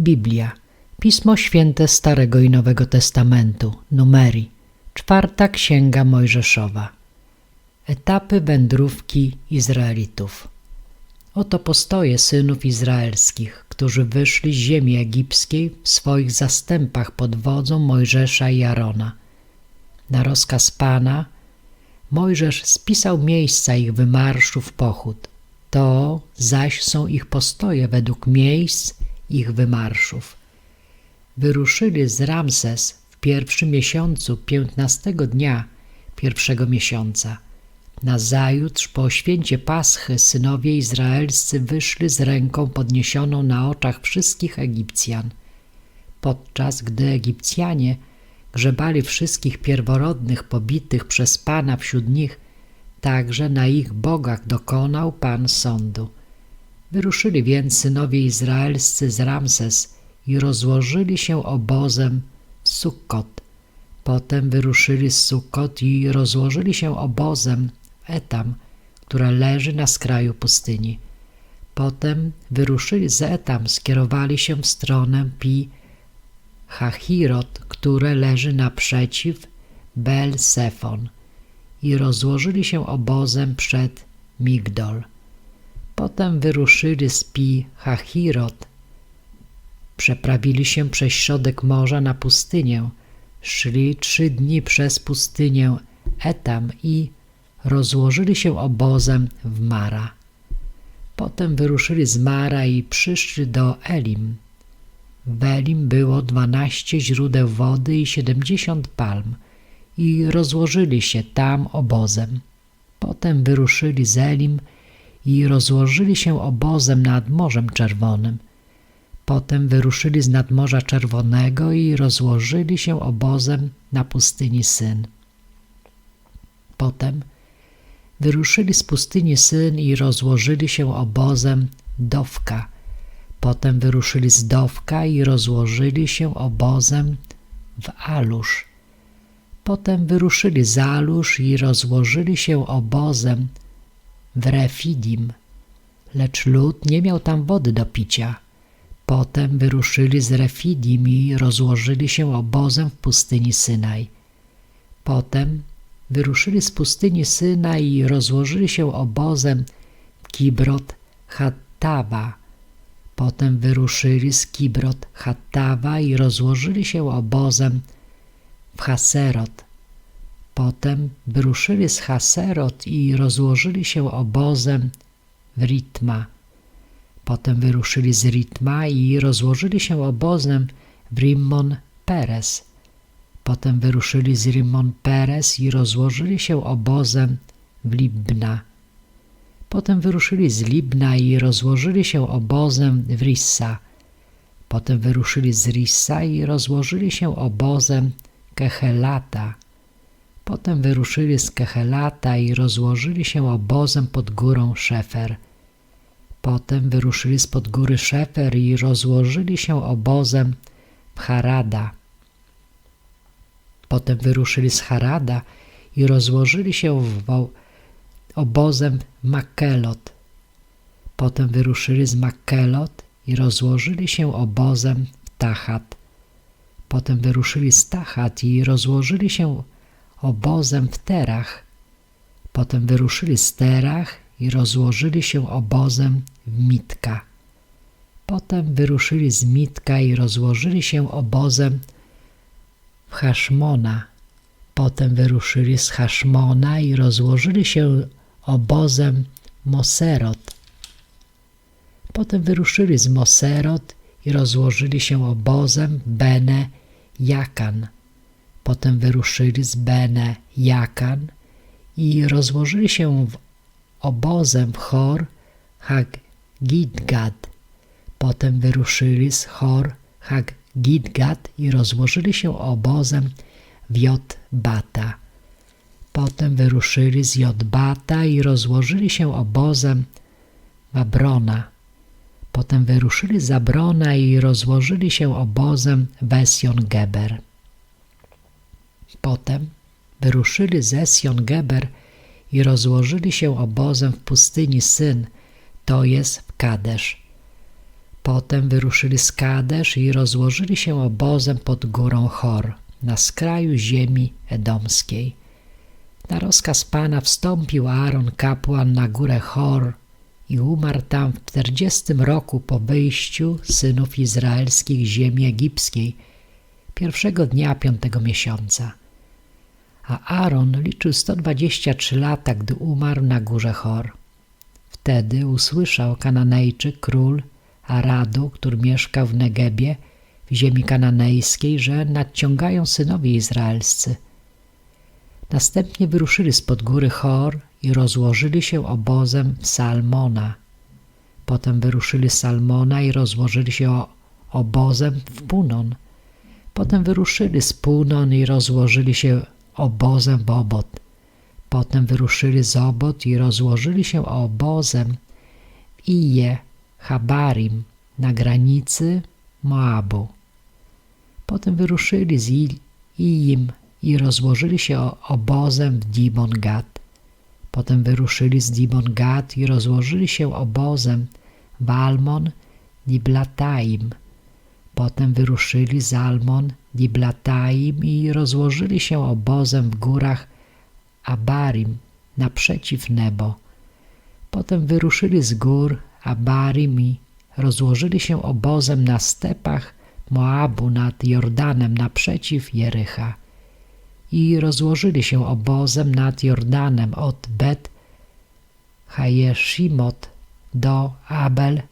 Biblia, Pismo Święte Starego i Nowego Testamentu, Numeri, czwarta księga Mojżeszowa. Etapy wędrówki Izraelitów. Oto postoje synów izraelskich, którzy wyszli z ziemi egipskiej w swoich zastępach pod wodzą Mojżesza i Arona. Na rozkaz Pana Mojżesz spisał miejsca ich wymarszu w pochód. To zaś są ich postoje według miejsc ich wymarszów. Wyruszyli z Ramses w pierwszym miesiącu piętnastego dnia pierwszego miesiąca. Nazajutrz po święcie Paschy synowie izraelscy wyszli z ręką podniesioną na oczach wszystkich Egipcjan. Podczas gdy Egipcjanie grzebali wszystkich pierworodnych pobitych przez Pana wśród nich, także na ich bogach dokonał Pan sądu. Wyruszyli więc synowie izraelscy z Ramses i rozłożyli się obozem w Sukkot. Potem wyruszyli z Sukkot i rozłożyli się obozem w Etam, która leży na skraju pustyni. Potem wyruszyli z Etam, skierowali się w stronę Pi Hachirot, które leży naprzeciw Bel Sefon i rozłożyli się obozem przed Migdol. Potem wyruszyli z Pi Hachirot, przeprawili się przez środek morza na pustynię, szli trzy dni przez pustynię Etam i rozłożyli się obozem w Mara. Potem wyruszyli z Mara i przyszli do Elim. W Elim było dwanaście źródeł wody i siedemdziesiąt palm i rozłożyli się tam obozem. Potem wyruszyli z Elim i rozłożyli się obozem nad Morzem Czerwonym. Potem wyruszyli z nadmorza Czerwonego i rozłożyli się obozem na pustyni Syn. Potem wyruszyli z pustyni Syn i rozłożyli się obozem Dowka. Potem wyruszyli z Dowka i rozłożyli się obozem w Alusz. Potem wyruszyli z Alusz i rozłożyli się obozem w Refidim, lecz lud nie miał tam wody do picia. Potem wyruszyli z Refidim i rozłożyli się obozem w pustyni Synaj. Potem wyruszyli z pustyni Synaj i rozłożyli się obozem Kibrot Hattawa. Potem wyruszyli z Kibrot Hattawa i rozłożyli się obozem w Haserot. Potem wyruszyli z Haserot i rozłożyli się obozem w Ritma. Potem wyruszyli z Ritma i rozłożyli się obozem w Rimmon Peres. Potem wyruszyli z Rimmon Peres i rozłożyli się obozem w Libna. Potem wyruszyli z Libna i rozłożyli się obozem w Rissa. Potem wyruszyli z Rissa i rozłożyli się obozem Kehelata. Potem wyruszyli z Kehelata i rozłożyli się obozem pod górą Szefer. Potem wyruszyli spod góry Szefer i rozłożyli się obozem w Harada. Potem wyruszyli z Harada i rozłożyli się w obozem w Makkelot. Potem wyruszyli z Makkelot i rozłożyli się obozem w Tachat. Potem wyruszyli z Tachat i rozłożyli się obozem w Terach. Potem wyruszyli z Terach i rozłożyli się obozem w Mitka. Potem wyruszyli z Mitka i rozłożyli się obozem w Haszmona. Potem wyruszyli z Haszmona i rozłożyli się obozem Moserot. Potem wyruszyli z Moserot i rozłożyli się obozem Bene Jakan. Potem wyruszyli z Bene Jakan i rozłożyli się w obozem w Chor Hagidgad. Potem wyruszyli z Chor Hagidgad i rozłożyli się obozem w Jotbata. Potem wyruszyli z Jotbata i rozłożyli się obozem w Abrona. Potem wyruszyli z Abrona i rozłożyli się obozem w Esjon-Geber. Potem wyruszyli z Esjon-Geber i rozłożyli się obozem w pustyni Syn, to jest w Kadesz. Potem wyruszyli z Kadesz i rozłożyli się obozem pod górą Chor, na skraju ziemi edomskiej. Na rozkaz Pana wstąpił Aaron kapłan na górę Chor i umarł tam w czterdziestym roku po wyjściu synów izraelskich z ziemi egipskiej, pierwszego dnia piątego miesiąca. A Aaron liczył 123 lata, gdy umarł na górze Chor. Wtedy usłyszał Kananejczyk, król Aradu, który mieszkał w Negebie, w ziemi kananejskiej, że nadciągają synowie izraelscy. Następnie wyruszyli spod góry Chor i rozłożyli się obozem w Salmona. Potem wyruszyli z Salmona i rozłożyli się obozem w Punon. Potem wyruszyli z Punon i rozłożyli się obozem w Obot. Potem wyruszyli z Obot i rozłożyli się obozem w Ije Habarim na granicy Moabu. Potem wyruszyli z Ijim i rozłożyli się obozem w Dibon Gad. Potem wyruszyli z Dibon Gad i rozłożyli się obozem w Almon Diblataim. Potem wyruszyli z Almon Diblataim i rozłożyli się obozem w górach Abarim naprzeciw Nebo. Potem wyruszyli z gór Abarim i rozłożyli się obozem na stepach Moabu nad Jordanem naprzeciw Jericha i rozłożyli się obozem nad Jordanem od Bet Hajeszimot do Abel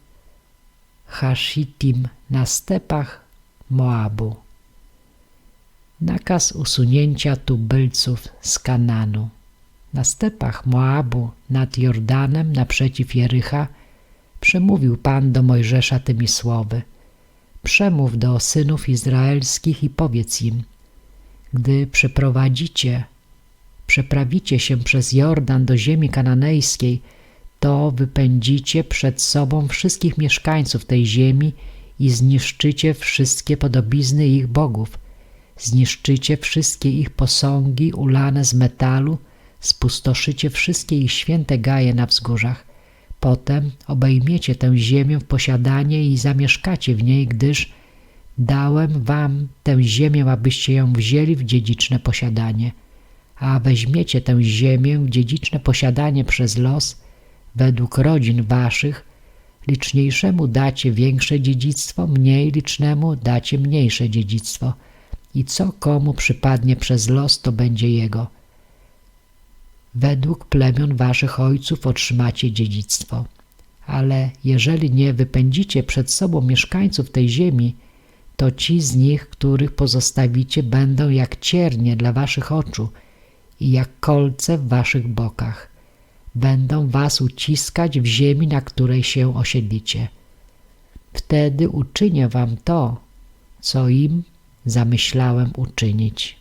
Hashitim na stepach Moabu. Nakaz usunięcia tubylców z Kananu. Na stepach Moabu nad Jordanem naprzeciw Jericha przemówił Pan do Mojżesza tymi słowy. Przemów do synów izraelskich i powiedz im, gdy przeprowadzicie, przeprawicie się przez Jordan do ziemi kananejskiej, to wypędzicie przed sobą wszystkich mieszkańców tej ziemi i zniszczycie wszystkie podobizny ich bogów. Zniszczycie wszystkie ich posągi ulane z metalu, spustoszycie wszystkie ich święte gaje na wzgórzach. Potem obejmiecie tę ziemię w posiadanie i zamieszkacie w niej, gdyż dałem wam tę ziemię, abyście ją wzięli w dziedziczne posiadanie. A weźmiecie tę ziemię w dziedziczne posiadanie przez los, według rodzin waszych, liczniejszemu dacie większe dziedzictwo, mniej licznemu dacie mniejsze dziedzictwo. I co komu przypadnie przez los, to będzie jego – według plemion waszych ojców otrzymacie dziedzictwo. Ale jeżeli nie wypędzicie przed sobą mieszkańców tej ziemi, to ci z nich, których pozostawicie, będą jak ciernie dla waszych oczu i jak kolce w waszych bokach. Będą was uciskać w ziemi, na której się osiedlicie. Wtedy uczynię wam to, co im zamyślałem uczynić.